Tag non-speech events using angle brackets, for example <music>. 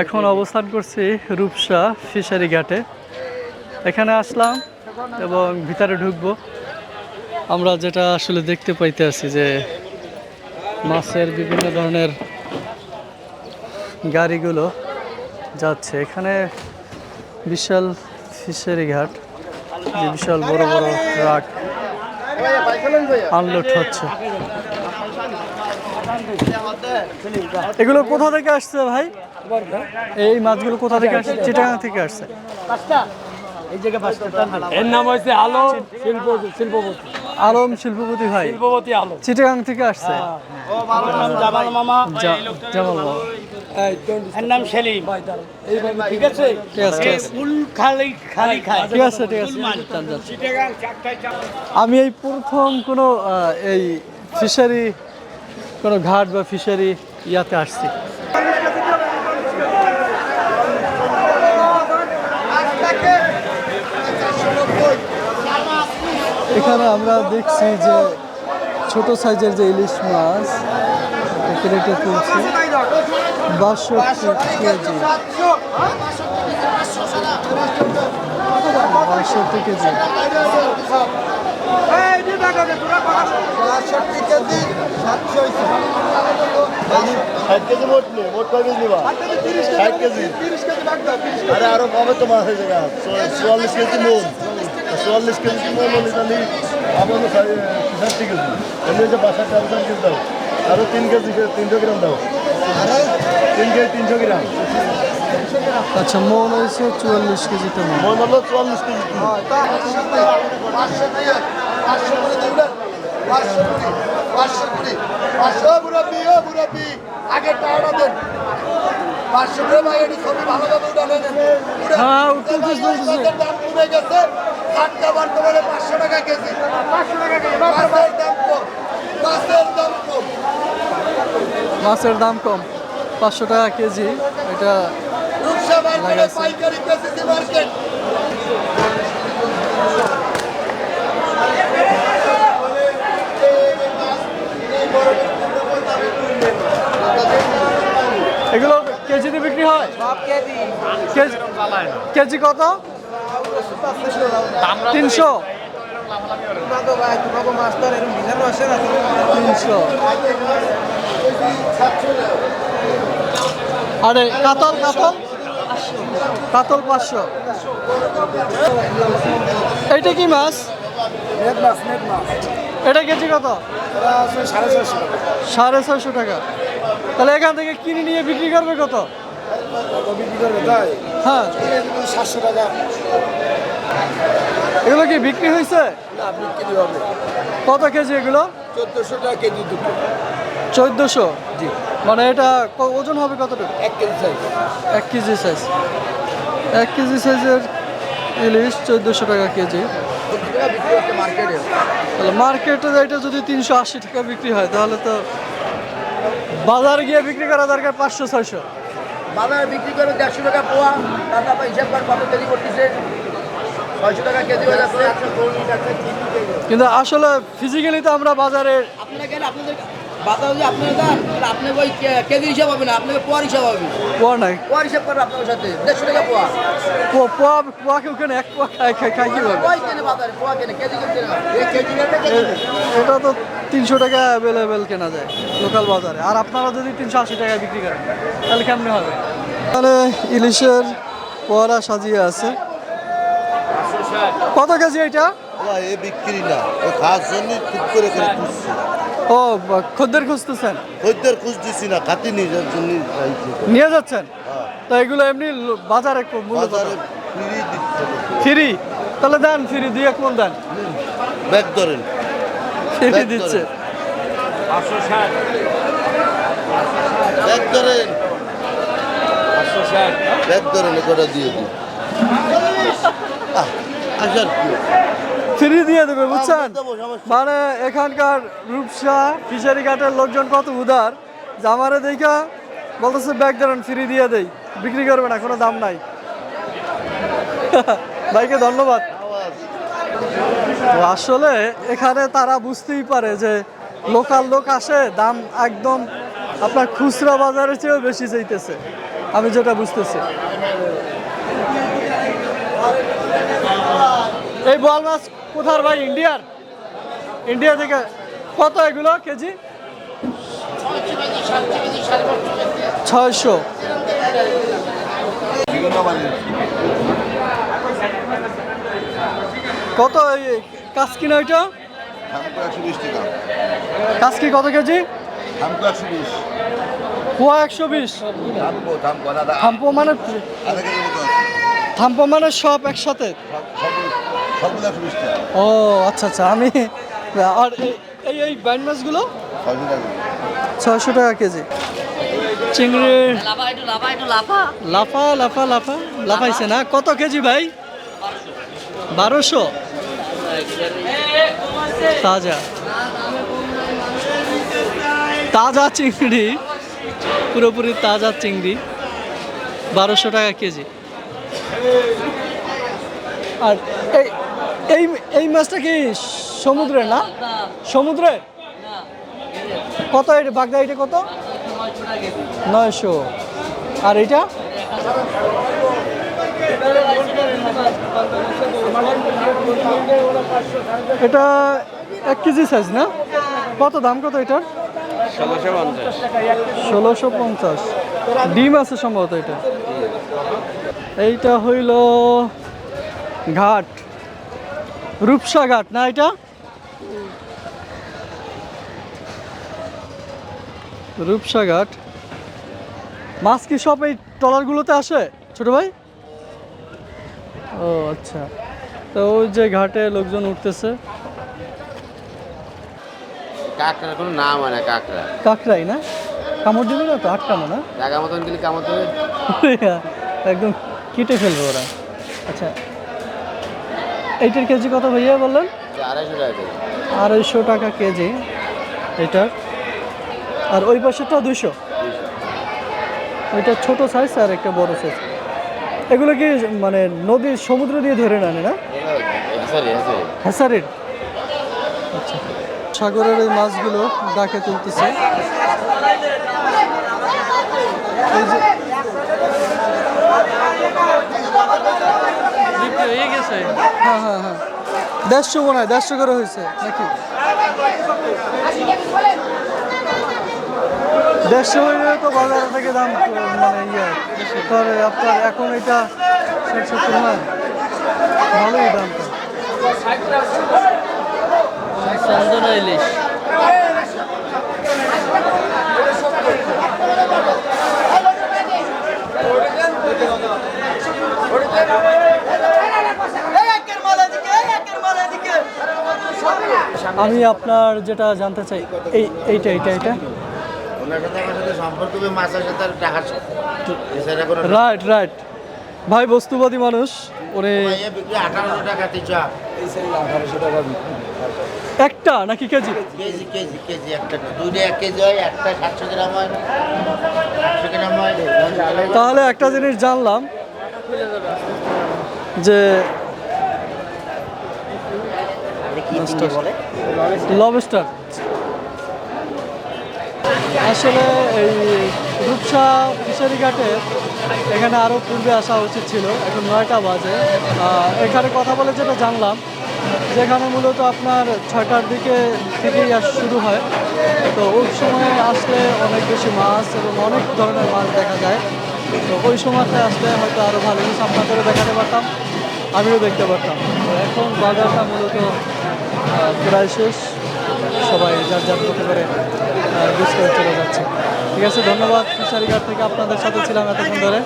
এখন অবস্থান করছি রূপসা ফিশারি ঘাটে। এখানে আসলাম এবং ভিতরে ঢুকবো। আমরা যেটা আসলে দেখতে পাইতে আছি যে মাছের বিভিন্ন ধরনের গাড়িগুলো যাচ্ছে। এখানে বিশাল ফিশারি ঘাট বিশাল বড় বড় ট্রাক আনলোড হচ্ছে। এগুলো কোথা থেকে আসছে ভাই? এই মাছগুলো কোথা থেকে আসছে? চিটাগাং থেকে আসছে। এর নাম হয়েছে আলো শিল্প শিল্পপতি। আলম শিল্পপতি ভাই। শিল্পপতি আলো চিটাগাং থেকে আসছে। জামাল মামা জামাল বাবা। এর নাম সেলিম। ঠিক আছে? ঠিক আছে, ঠিক আছে। ফুল খালি খালি খায়। ঠিক আছে ঠিক। আমি এই প্রথম কোনো এই ফিশারি কোনো ঘাট বা ফিশারি ইয়াতে আসছি। এখানে আমরা দেখছি যে ছোট সাইজের যে ইলিশ মাছ কেটে তুলছে। বাষট্টি কেজি। বাষট্টি কেজি। ষাট কেজি মোট নেই মোট কয় কেজি নিবা? ষাট কেজি আরে চুয়াল্লিশ কেজি মন চুয়াল্লিশ কেজি মন হলে তাহলে? ষাটটি কেজি। এমনি কেজি দাও। আরও তিন কেজি তিনশো গ্রাম দাও। তিন কেজি তিনশো গ্রাম। আচ্ছা মন হয়েছে চুয়াল্লিশ কেজিতে মন মন হলো চুয়াল্লিশ কেজি। আগে টাকা দেন পাঁচশো করে ভাই এটি ছবি ভালোভাবে উঠানো হ্যাঁ উঠতেছে উঠতেছে দাম কমে গেছে আটটা বর্তমানে পাঁচশো টাকা কেজি পাঁচশো টাকা মাছের দাম কম মাছের দাম কম মাছের দাম কম পাঁচশো টাকা কেজি এটা রূপসা মার্কেটে। পাইকারি মার্কেট এগুলো কেজিতে বিক্রি হয়? কেজি। কেজি কত? তিনশো। তিনশো। আরে কাতল কাতল? কাতল পাঁচশো। এটা কি মাছ? এটা কেজি কত? সাড়ে ছয়শো টাকা। তাহলে এখান থেকে কিনে নিয়ে বিক্রি করবে কত? হ্যাঁ। সাতশো টাকা। এগুলো কি বিক্রি হয়েছে? না বিক্রি হবে কত কেজি এগুলো? চোদ্দোশো টাকা কেজি দুটো। চোদ্দোশো? মানে এটা ওজন হবে কতটুকু? এক কেজি সাইজ এক কেজি সাইজ এক কেজি সাইজের ইলিশ চোদ্দোশো টাকা কেজি। মার্কেটে তাহলে মার্কেটে এটা যদি তিনশো আশি টাকা বিক্রি হয় তাহলে তো বাজারে গিয়ে বিক্রি করা দরকার পাঁচশো ছয়শো। বাজারে বিক্রি করে দেড়শো টাকা পোয়া টাকা পা হিসাব কর কত কেজি করতেছে। ছয়শো টাকা কেজি হয়ে যাচ্ছে। কিন্তু আসলে ফিজিক্যালি তো আমরা বাজারে আপনারা গেলে আপনাদের বাজার যদি আপনারা যান তাহলে আপনাকে ওই কেজি হিসাব হবে না আপনাকে পোয়ার হিসাব হবে। পোয়া নাই। পোয়ার হিসাব করবে আপনার সাথে দেড়শো টাকা পোয়া। পো- পোয়া পোয়া কেউ কেন এক পোয়া খায় খায় খায় কীভাবে? পোয়াই কেনে বাজারে পোয়া কেনে কেজি কিনতে না এই কেজি রেটে কেজি এ- এটা তো তিনশো টাকা অ্যাভেলেবেল কেনা যায় লোকাল বাজারে। আর আপনারা যদি তিনশো আশি টাকায় বিক্রি করেন তাহলে কেমনে হবে? তাহলে ইলিশের পোয়ারা সাজিয়ে আছে। কত কেজি এটা? এ বিক্রি না ও খাওয়ার জন্য খুব করে করে খুঁজছি। ও বা- খদ্দের খুঁজতেছেন? খদ্দের খুঁজ দিছি না খাতি নিজের জন্য নিয়ে যাচ্ছেন? তো এগুলো এমনি বাজারে কো- মূল্য কত? বাজারে ফ্রি ফ্রি? তাহলে দেন ফ্রি দুই এক মন দেন। ব্যাগ ধরেন। ফ্রি দিচ্ছে। ব্যাগ ধরেন। ব্যাগ ধরেন কটা দিয়ে আহ, আসার কি? ফ্রি দিয়ে দেবে বুঝছেন? মানে এখানকার রূপসা ফিশারি ঘাটের লোকজন কত উদার। যে আমারে দেখা বলতেছে ব্যাগ ধরেন ফ্রি দিয়ে দেই। বিক্রি করবে না কোনো দাম নাই। <laughs> ভাইকে ধন্যবাদ। আসলে এখানে তারা বুঝতেই পারে যে লোকাল লোক আসে দাম একদম আপনার খুচরা বাজারের চেয়েও বেশি চাইতেছে। আমি যেটা বুঝতেছি। এই বোয়াল মাছ কোথার ভাই? ইন্ডিয়ার? ইন্ডিয়া থেকে কত এগুলো কেজি? ছয়শো। কত কাসকি না ওইটা? কাসকি কত কেজি? থামকো একশো বিশ। পোয়া একশো বিশ থামকো থামকো থাম্পো মানে থাম্পো মানে সব একসাথে সবগুলো একশো বিশ টাকা ও আচ্ছা আচ্ছা আমি আর এই- এই এই বাইন মাছগুলো? ছয়শো টাকা কেজি। চিংড়ি লাফা একটু লাফা একটু লাফা। লাফা লাফা লাফা লাফাইছে না? কত কেজি ভাই? বারোশো। তাজা। তাজা চিংড়ি পুরোপুরি তাজা চিংড়ি বারোশো টাকা কেজি। আর এই এই এই মাছটা কি সমুদ্রে না? সমুদ্রে? কত এটা? বাগদা এটা কত? নয়শো। আর এটা? এটা এক কেজি সাইজ না? কত দাম কত এটার? ষোলোশো পঞ্চাশ। ডিম আছে সম্ভবত এটা। এইটা হইল ঘাট। রূপসা ঘাট না এটা? রূপসা ঘাট মাছ কি সব এই ট্রলারগুলোতে আসে ছোট ভাই? ও আচ্ছা। তো ওই যে ঘাটে লোকজন উঠতেছে। কাঁকড়ার কোনো নাম হয় না কাঁকড়া। কাকরাই না? কামড় দিবে না তো আটকানো না? জায়গা মতন গেলে কামড় দেবে। একদম কেটে ফেলবে ওরা। আচ্ছা এইটার কেজি কত ভাইয়া বললেন? আড়াইশো টাকা কেজি। এটার আর ওই পাশেরটা দুইশো? ওইটা ছোট সাইজ আর একটা বড় সাইজ এগুলো কি মানে নদীর সমুদ্র দিয়ে ধরে না? না সরি সরি আচ্ছা। সাগরের এই মাছগুলো ডাকে তুলতেছে। এই যে বিক্রি হয়ে গেছে হ্যাঁ হ্যাঁ হ্যাঁ। দেড়শো মনে হয়, দেড়শো করে হয়েছে, নাকি? দেড়শো হইলে তো বাজার থেকে দাম মানে ইয়ে। তাহলে আপনার এখন এটা সত্তর নয় ভালোই দামটা ইলিশ আমি আপনার যেটা জানতে চাই এই এইটা এইটা এটা রাইট রাইট ভাই বস্তুবাদী মানুষ। ওরে একটা নাকি কেজি? কেজি কেজি কেজি একটা। দুইটা এক কেজি হয় একটা সাতশো গ্রাম হয়। তাহলে একটা জিনিস জানলাম যে লবস্টার আসলে এই রূপসা ফিশারি ঘাটে এখানে আরও পূর্বে আসা উচিত ছিল এখন নয়টা বাজে। এখানে কথা বলে যেটা জানলাম যেখানে মূলত আপনার ছয়টার দিকে থেকেই আস শুরু হয়। তো ওই সময় আসলে অনেক বেশি মাছ এবং অনেক ধরনের মাছ দেখা যায়। তো ওই সময়তে আসলে হয়তো আরও ভালো কিছু আপনাদেরও দেখাতে পারতাম আমিও দেখতে পারতাম। তো এখন বাজারটা মূলত প্রায় শেষ। সবাই যার যার মতো করে বুঝতে করে চলে যাচ্ছে। ঠিক আছে, ধন্যবাদ, ফিশারি ঘাট থেকে আপনাদের সাথে ছিলাম এতক্ষণ ধরে।